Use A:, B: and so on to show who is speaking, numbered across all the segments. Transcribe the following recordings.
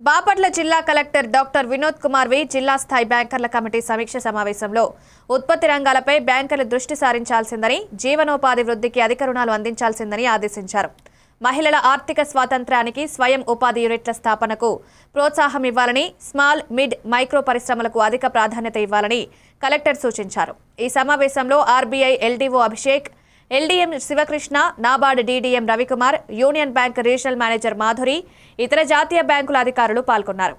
A: బాపట్ల జిల్లా collector doctor Vinod Kumar V జిల్లా స్థాయి బ్యాంకర్ల కమిటీ సమీక్ష సమావేశంలో ఉత్పత్తి రంగాలపై బ్యాంకర్లు దృష్టి సారించాల్సిందని జీవనోపాధి వృద్ధికి అధిక రుణాలు అందించాల్సిందని ఆదేశించారు. మహిళల ఆర్థిక స్వాతంత్ర్యానికి స్వయం ఉపాధి యూనిట్ల స్థాపనకు ప్రోత్సాహం ఇవ్వాలని స్మాల్ మిడ్ మైక్రో పరిశ్రమలకు అధిక ప్రాధాన్యత ఇవ్వాలని కలెక్టర్ సూచించారు. ఈ సమావేశంలో RBI LDO Abhishek LDM Sivakrishna NABARD DDM Ravikumar Union Bank regional manager Madhuri ఇతర జాతీయ బ్యాంకుల అధికారులు పాల్గొన్నారు.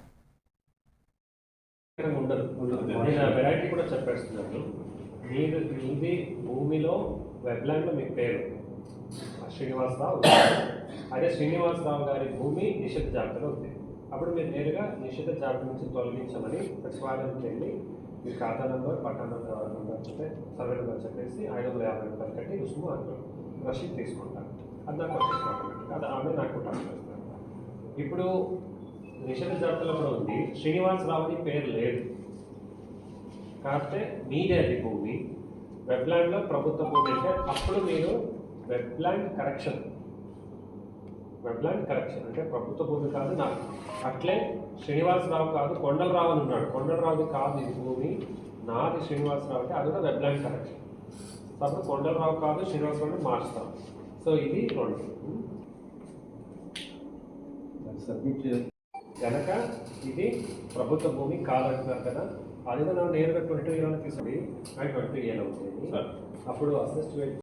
B: మీరు మీది భూమిలో వెబ్లాండ్లో మీ పేరు. శ్రీనివాసరావు అదే శ్రీనివాసరావు గారి భూమి నిషిద్ధ జాబితాలో ఉంది. అప్పుడు మీరు నేరుగా నిషిద్ధ జాబితా నుంచి తొలగించమని సచివాలయంకి వెళ్ళి మీ ఖాతా నెంబర్ పట్టా నెంబర్ నెంబర్ చెప్పే సర్వే నెంబర్ చెప్పేసి ఐదు వందల యాభై రూపాయలు కట్టి రుసుము అందులో తీసుకుంటాను అది నాకు వచ్చేసి అది ఆమె నాకు ట్రాన్స్ఫర్ ఇప్పుడు నిషేధ జాబితాలో కూడా ఉంది. శ్రీనివాస్ రావుని పేరు లేదు. కాకపోతే మీదే అది భూమి. వెబ్లాండ్లో ప్రభుత్వ భూమి అంటే అప్పుడు మీరు వెబ్లాండ్ కరెక్షన్ వెబ్లాండ్ కరెక్షన్ అంటే ప్రభుత్వ భూమి కాదు నాకు అట్లే శ్రీనివాసరావు కాదు కొండలరావు అని ఉన్నాడు. కొండలరావుది కాదు ఇది భూమి. నాది శ్రీనివాసరావు అంటే అది కూడా వెబ్లాండ్ కరెక్షన్ సో అప్పుడు కొండలరావు కాదు శ్రీనివాసరావుని మార్చుతాం సో ఇది రెండు.
C: సబ్మిట్
B: కనుక ఇది ప్రభుత్వ భూమి కాదంటున్నారు కదా. అది కూడా నేరుగా ట్వంటీ టూ ఇయర్ తీసుకుని ట్వంటీ ఇయర్ అవుతుంది. అప్పుడు అసిస్ట్